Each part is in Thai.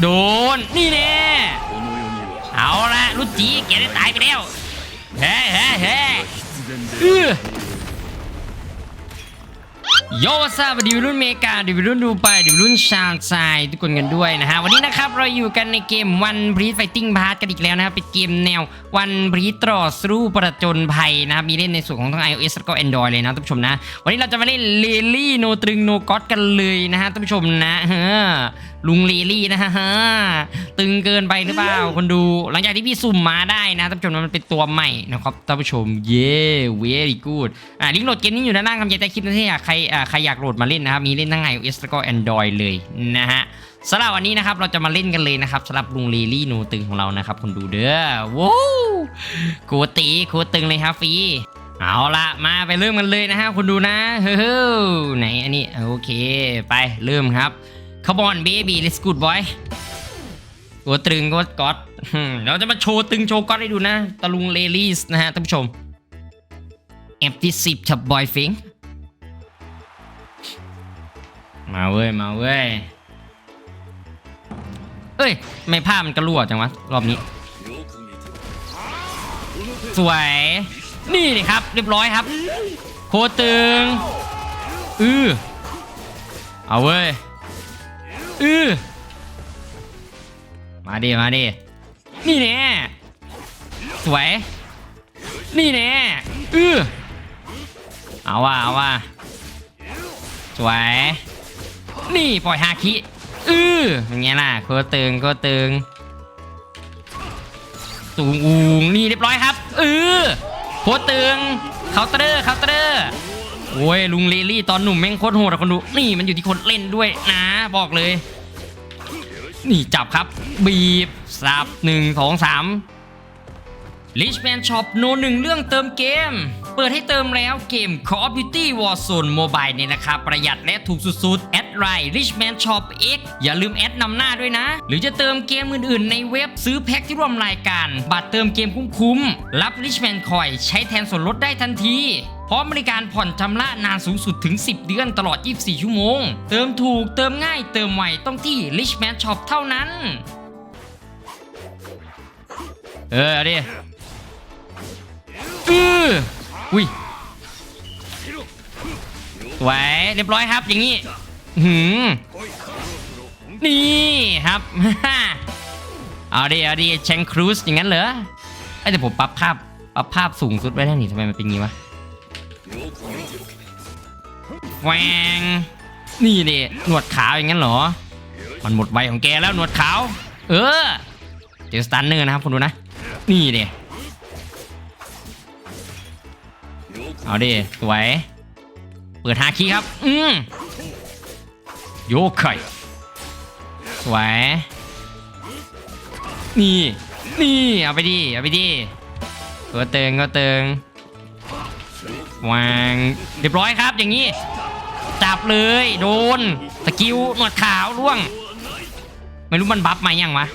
โดน นี่แน่เอาละรุจีแกได้ตายไปแล้วเฮ้เฮ้เฮ้โยซาบดีวรุ่นเมกาดีวรุ่นดูไปดีวรุ่นชาวทรายทุกคนกันด้วยนะฮะ วันนี้นะครับเราอยู่กันในเกมวันบรีสไฟติ้งพาร์ทกันอีกแล้วนะครับเป็นเกมแนววันบรีสตรอสู้ประจนภัยนะครับมีเล่นในส่วนของทั้ง iOS แล้วก็ Android เลยนะท่านผู้ชมนะ วันนี้เราจะมาเล่นเลลี่โนตรึงโนก็อตกันเลยนะฮะท่านผู้ชมนะเฮ้ลุงเลลี่นะฮะตึงเกินไปหรือเปล่าคนดู หลังจากที่พี่สุ่มมาได้นะท่านผู้ชมนะมันเป็นตัวใหม่นะครับท่านผู้ชมเย้เวรี่กูดอ่าลิงก์โหลดเกมนี้อยู่ด้านล่างคำใต้คลิปนะที่อยากใครอ่าใครอยากโหลดมาเล่นนะครับมีเล่นทั้ง iOS แล้วก็ Android เลยนะฮะสำหรับวันนี้นะครับเราจะมาเล่นกันเลยนะครับสำหรับลุงลีลี่หนูตึงของเรานะครับคนดูเด้อว้าวโคตรตีโคตรตึงเลยครับฟรีเอาละมาไปเริ่มกันเลยนะฮะคุณดูนะเฮ้อไหนอันนี้โอเค ไปเริ่มครับ Come on baby let's good boy ตัวตรึงก็ก๊อตเราจะมาโชว์ตึงโชว์ก๊อตให้ดูนะ ตะลุงเลลี่สนะฮะท่านผู้ชมแอปที่สิบฉับบอยฟิงมาเว้ย มาเว้ย เอ้ย ไม่ผ้ามันกระรั่วจังวะ รอบนี้ สวย นี่เลยครับ เรียบร้อยครับ โคตึง อือเอาเว้ย อือมาดิมาดินี่แน่สวย นี่แน่อือเอาว่ะเอาว่ะสวย นี่ปล่อยฮาคิอือเป็นไงล่ะโคตรตึงโคตรตึงสูงอูงนี่เรียบร้อยครับเออโคตรตึงเคาน์เตอร์เคาน์เตอร์ โอ้ยลุงเลลี่ตอนหนุ่มแม่งโคตรโหดอะคนดู นี่มันอยู่ที่คนเล่นด้วยนะ บอกเลย นี่จับครับ บีบสับหนึ่งสองสาม Richman Shop โนหนึ่งเรื่องเติมเกม เปิดให้เติมแล้วเกม Call of Duty Warzone Mobile เนี่ยนะครับ ประหยัดและถูกสุดๆ แอดไลน์ Richman Shop X อย่าลืมแอดนำหน้าด้วยนะ หรือจะเติมเกมอื่นๆ ในเว็บซื้อแพ็คที่ร่วมรายการ บัตรเติมเกมคุ้มๆ รับ Richman Coin ใช้แทนส่วนลดได้ทันที พร้อมบริการผ่อนชำระนานสูงสุดถึง 10 เดือนตลอด 24 ชั่วโมง เติมถูกเติมง่ายเติมไวต้องที่ Richman Shop เท่านั้น เออเอาดิอืออุ้ยสวยเรียบร้อยครับอย่างนี้หืมนี่ครับเอาดิเอาดิแชงครูสอย่างนั้นเหรอไอแต่ผมปรับภาพปรับภาพสูงสุดไว้ได้นี่ทำไมมันเป็นงี้วะ แหวงนี่ดิหนวดขาวอย่างนั้นเหรอ มันหมดใบของแกแล้วหนวดขาว เออ เจอสตันเนอร์นะครับคุณดูนะ นี่ดิเอาดิสวย เปิดฮาคิครับ อืมโยกไข่สวย นี่ นี่ เอาไปดิ เอาไปดิ ก็เติงก็เติง วางเรียบร้อยครับอย่างนี้ จับเลยโดนสกิลหนวดขาวร่วง ไม่รู้มันบัฟไหมยังวะ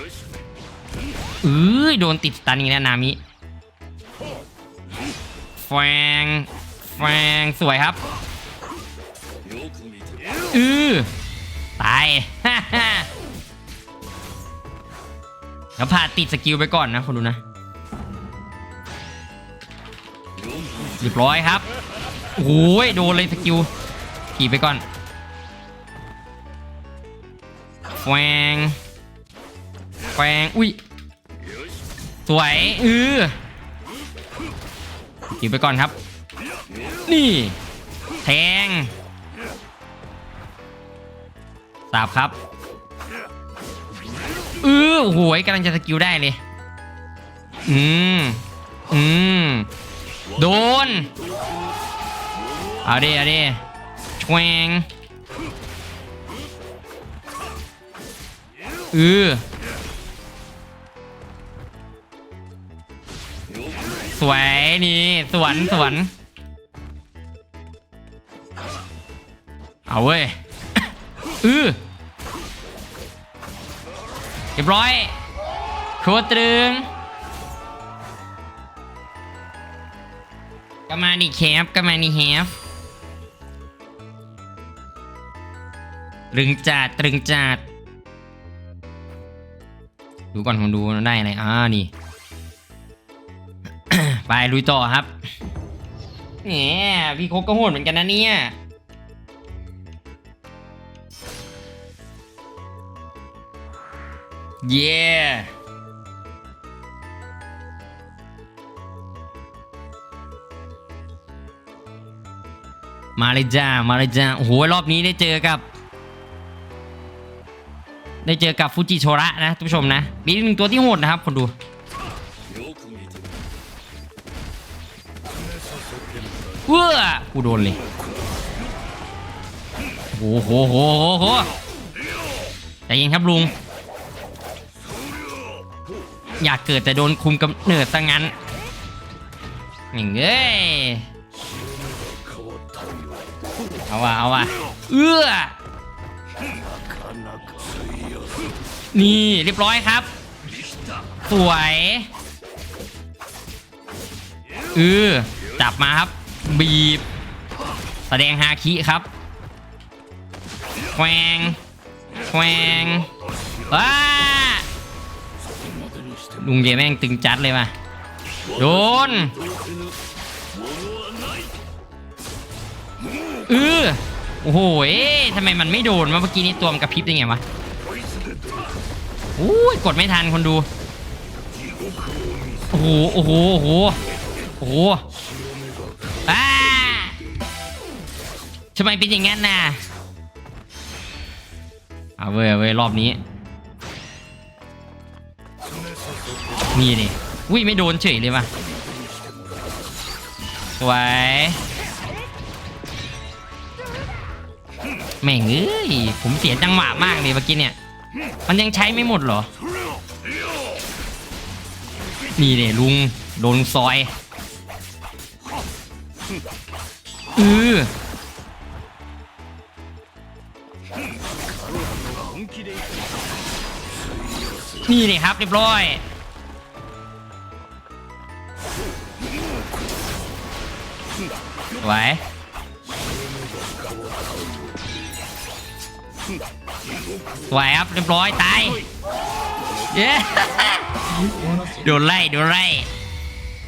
เอ้ยโดนติดสตันอีกแล้วนามิแฟงแฟงสวยครับอือตายแล้วพาติดสกิลไปก่อนนะคนดูนะเรียบร้อยครับ โอ้ยโดนเลยสกิลขี่ไปก่อนแฟงแฟงอุ้ยสวยอือขี่ไปก่อนครับ นี่ แทงสาบครับเออโอ้โหกำลังจะสกิลได้เลย อืม อืม โดน เอาดิเอาดิชวงเออสวยนี่สวนสวนเอาเว้ยอือเรียบร้อยโคตรตรึงก็มาดิแคปก็มาดิแฮฟ ตรึงจัดตรึงจัดดูก่อนผมดูได้อะไรอ่านี่ ไปลุยต่อครับแหมพี่โคกก็โหดเหมือนกันนะเนี่ยเย้มาเลยจ้า มาเลยจ้าโอ้โหรอบนี้ได้เจอกับ ได้เจอกับฟูจิโชระนะทุกผู้ชมนะมีหนึ่งตัวที่โหดนะครับคนดูเว้อกูโดนเลยโอ้โหโหโหโหแต่ย็งครับลุง อยากเกิดแต่โดนคุมกำเนิดซะงั้นนี่เอ้ยเอาว่ะเอาว่ะเอื้อ นี่เรียบร้อยครับ สวยเออจับมาครับ บีบ แสดงฮาคิครับแควงแควงว้าลุงเยแม่งตึงจัดเลยว่ะโดนเออโอ้โหทำไมมันไม่โดนวะเมื่อกี้นี้ตัวมันกระพริบได้ไงวะ อุ้ยกดไม่ทันคนดูโอ้โหโอ้โหโอ้โหโอ้โหอ้าทำไมเป็นอย่างนั้นน่ะเอาเว้ยเอาเว้ยรอบนี้นี่ดิอุ้ยไม่โดนเฉยเลยว่ะสวยแม่งเอ้ยผมเสียจังหวะมากเลยเมื่อกี้เนี่ย มันยังใช้ไม่หมดเหรอ นี่เนี่ยลุงโดนซอยอือนี่นี่ครับเรียบร้อยไหว ไหวครับเรียบร้อยตายเย้โดนไล่โดนไล่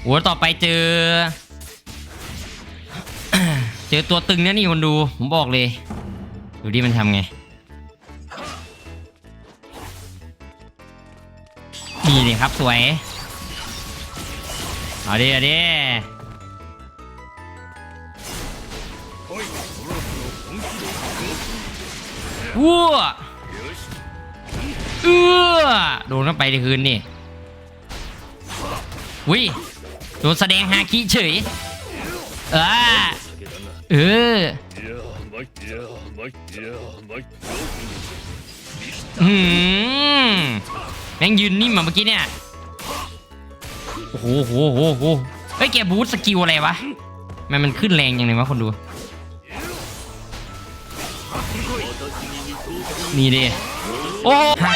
โหต่อไปเจอ เจอตัวตึงนะนี่คนดูผมบอกเลย ดูดิมันทำไงนี่นี่ครับสวยเอาดิเอาดิวัวเอื้อ โดนเข้าไปในคืนนี่วิโดนแสดงฮาคิเฉยเออเออหืมแม่งยืนนิ่มาเมื่อกี้เนี่ยโอ้โหโหโหโหเฮ้ยแกบูสสกิลอะไรวะมันมันขึ้นแรงยังไงวะคนดู นี่ดิโอ้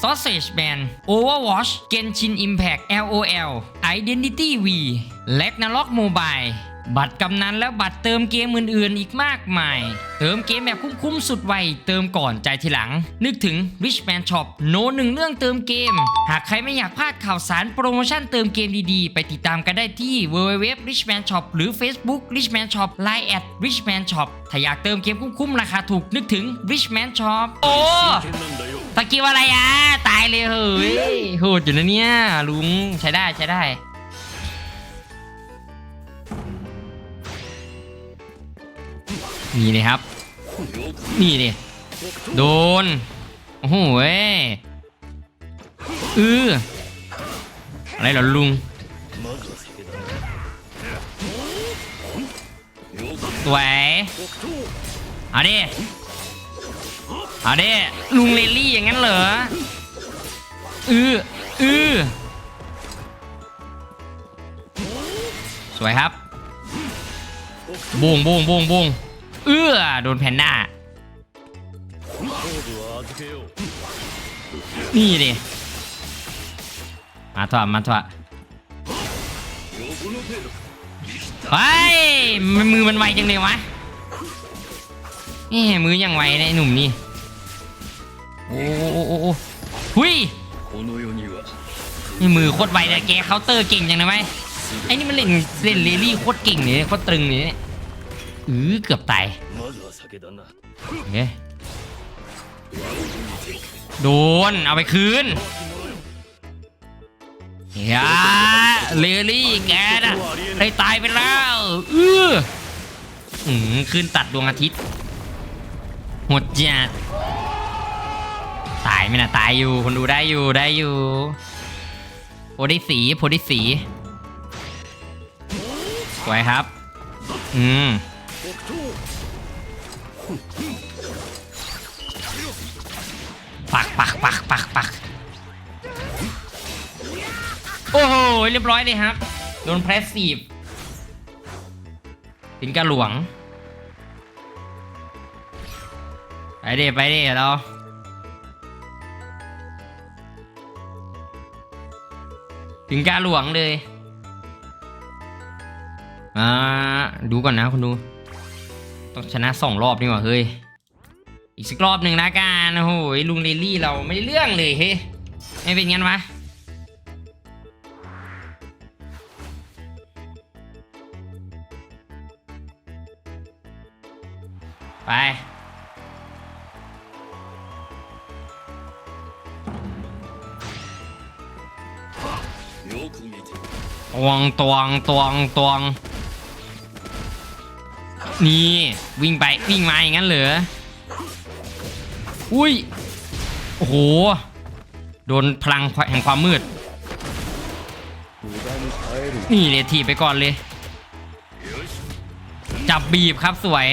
Sausage Band Overwatch Genshin Impact LOL Identity V และ n a r o k Mobile บัตรกำนันและบัตรเติมเกมอื่นๆ อีกมากมาย เติมเกมแบบคุ้มๆ สุดไว เติมก่อนใจทีหลัง นึกถึง Richman Shop โนหนึ่งเรื่องเติมเกม หากใครไม่อยากพลาดข่าวสารโปรโมชั่นเติมเกมดีๆ ไปติดตามกันได้ที่ www richman shop หรือ Facebook richman shop line at richman shop ถ้าอยากเติมเกมคุ้มๆ ราคาถูกนึกถึง richman shop โอ้ ตะกี้ว่าอะไรอะ ตายเลยเฮ้ยโหดอยู่นะเนี่ย ลุงใช้ได้ใช้ได้ นี่เลยครับ นี่เลยโดน โอ้โหเว้อออะไรเหรอลุง สวย เอาดิ เอาเด้ลุงเลลี่อย่างนั้นเหรอ อืออือสวยครับบุงบุงบุงบุงเอื้อโดนแพนหน้า นี่ดิ มาถอดมาถอดไปมือมันไวจังเลยวะนี่มือยังไวเลยหนุ่มนี่ โอ้โหฮุยนี่มือโคตรไวเลยแกเคาน์เตอร์เก่งจังนะไหมไอ้นี่มันเล่นเล่นเลลี่โคตรเก่งเลยโคตรตรึงเนี่ยอือเกือบตายเงี้ยโดนเอาไปคืนเฮียเลลี่แกนะได้ตายไปแล้วอืออืมคืนตัดดวงอาทิตย์หดจัด ตายไหมนะตายอยู่คนดูได้อยู่ได้อยู่โพด้สีโพด้สีสวยครับ อืมปักปักปักปักปักโอ้โห เรียบร้อยเลยครับ โดนเพรสซีฟถึงกระหลวง ไปดิไปดิเรา ถึงกาหลวงเลยอ่าดูก่อนนะคุณดู ต้องชนะสองรอบนี่หว่าเฮ้ย อีกสักรอบหนึ่งนะกันโอ้โหลุงเลลี่เราไม่ได้เรื่องเลยเฮ้ยไม่เป็นงั้นวะไป วงตวงตวงตวง นี่วิ่งไปวิ่งมาอย่างนั้นเหรอ อุ้ย โอ้โห โดนพลังแห่งความมืด นี่เลยทีไปก่อนเลย จับบีบครับสวย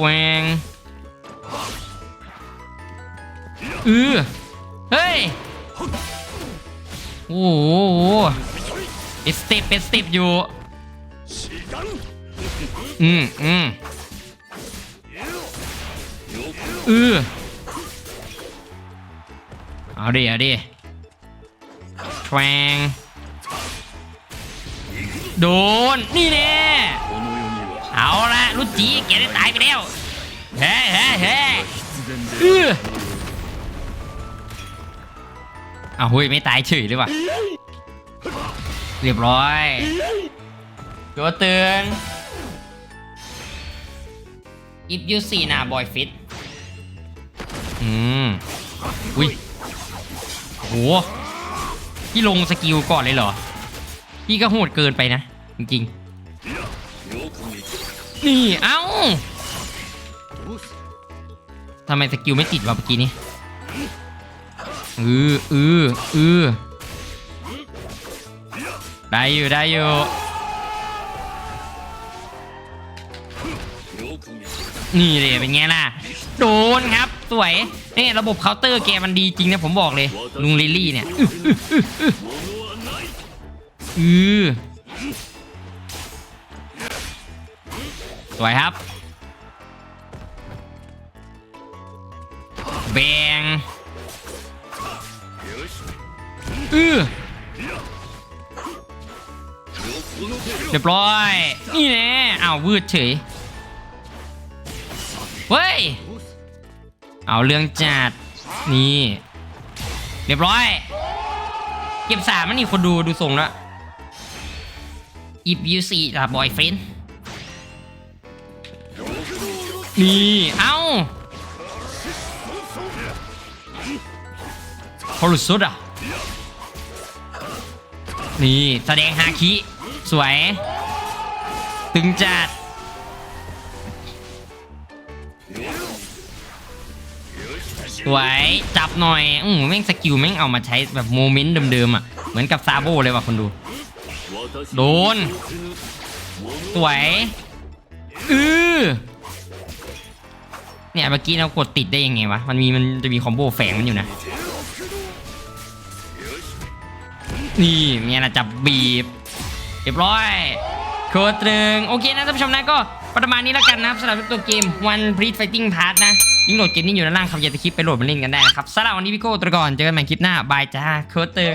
แวงอือเฮ้ย โอ้โหปิดสติปปิดสติปอยู่ อืมอืมออเอาดิ เอาดิแทงโดน นี่แน่เอาละรุจีเกได้ตายไปแล้ว เฮ้เฮ้เฮ้ เอาหุยไม่ตายเฉยหเลยว่ะ เรียบร้อยโจเตือน if you see นาบอยฟิตอืมอุ้ยโหพี่ลงสกิลก่อนเลยเหรอ พี่ก็โหดเกินไปนะ จริงๆ นี่ เอ้าทำไมสกิลไม่ติดวะเมื่อกี้นี้ อืออืออือได้อยู่ได้อยู่นี่เลยเป็นไงล่ะ โดนครับ สวยนี่ระบบเคาน์เตอร์แกมันดีจริงนะผมบอกเลย ลุงลิลลี่เนี่ยอือสวยครับ แบ เออเรียบร้อย นี่แน่อ้าววืดเฉย เฮ้ย เอาเรื่องจัด นี่ เรียบร้อย เก็บสามมันนี่คนดูดูส่งละ if you see the boyfriend นี่ เอ้าฮอลลูสุดอะ นี่แสดงฮาคิ สวย ตึงจัด สวย จับหน่อย อืมแม่งสกิลแม่งเอามาใช้แบบโมเมนต์เดิมๆอะ เหมือนกับซาโบเลยว่ะคนดู โดน สวยอือเนี่ยเมื่อกี้เรากดติดได้ยังไงวะ มันมีมันจะมีคอมโบแฝงมันอยู่นะ นี่เนี่ยนะจับบีบเรียบร้อยโคตรตึงโอเคนะท่านผู้ชมนะก็ประมาณนี้แล้วกันนะครับสำหรับตัวเกม One Piece Fighting Pass นะลิงก์โหลดเกมนี้อยู่ด้านล่างครับอยากจะคลิปไปโหลดมาเล่นกันได้นะครับสำหรับวันนี้พี่โก้ตรก่อนเจอกันใหม่คลิปหน้าบายจ้าโคตรตรึง